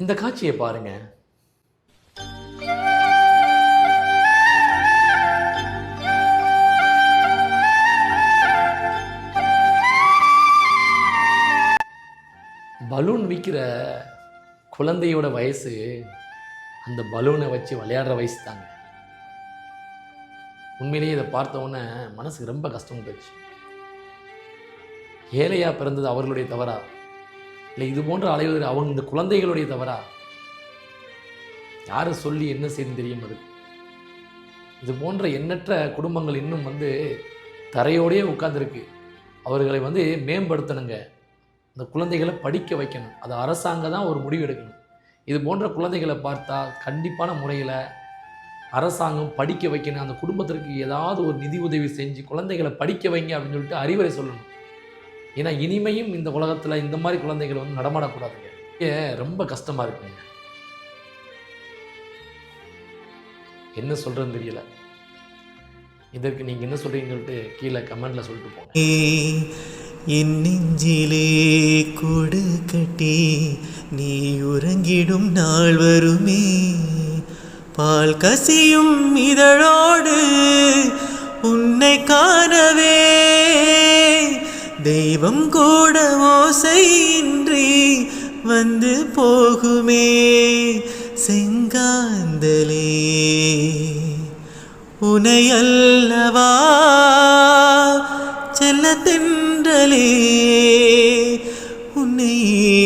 இந்த காட்சியை பாருங்க. பலூன் விற்கிற குழந்தையோட வயசு அந்த பலூனை வச்சு விளையாடுற வயசு தாங்க. உண்மையிலேயே இதை பார்த்த உடனே மனசுக்கு ரொம்ப கஷ்டம் போச்சு ஏழையா பிறந்தது அவர்களுடைய தவறா? இல்லை இது போன்ற அலைவது அவங்க இந்த குழந்தைகளுடைய தவறா? யாரும் சொல்லி என்ன செய்து தெரியும் அது? இது போன்ற எண்ணற்ற குடும்பங்கள் இன்னும் வந்து தரையோடையே உட்கார்ந்துருக்கு. அவர்களை வந்து மேம்படுத்தணுங்க. இந்த குழந்தைகளை படிக்க வைக்கணும். அது அரசாங்கம் தான் ஒரு முடிவு எடுக்கணும். இது போன்ற குழந்தைகளை பார்த்தா கண்டிப்பான முறையில் அரசாங்கம் படிக்க வைக்கணும். அந்த குடும்பத்திற்கு ஏதாவது ஒரு நிதி உதவி செஞ்சு குழந்தைகளை படிக்க வைங்க அப்படின்னு சொல்லிட்டு அறிவுரை சொல்லணும். ஏன்னா இனிமையும் இந்த உலகத்தில் இந்த மாதிரி குழந்தைகள் வந்து நடமாடக்கூடாதுங்க. ஏன் ரொம்ப கஷ்டமாக இருக்குங்க. என்ன சொல்கிறதுன்னு தெரியல. இதற்கு நீங்கள் என்ன சொல்கிறீங்கன்ட்டு கீழே கமெண்ட்டில் சொல்லிட்டு போங்க. என் நெஞ்சிலே கொடுக்கட்டி கட்டி நீ உறங்கிடும் நாள் வருமே. பால் கசியும் இதழோடு உன்னை காணவே. தெய்வம் கூட ஓசையின்றி வந்து போகுமே. செங்காந்தலே உனையல்லவா? செல்ல தென்றலே உன்னை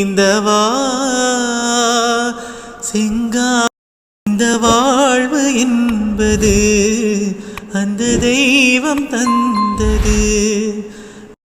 ஈந்தவா? செங்கா இந்த வாழ்வு என்பது அந்த தெய்வம் தந்தது.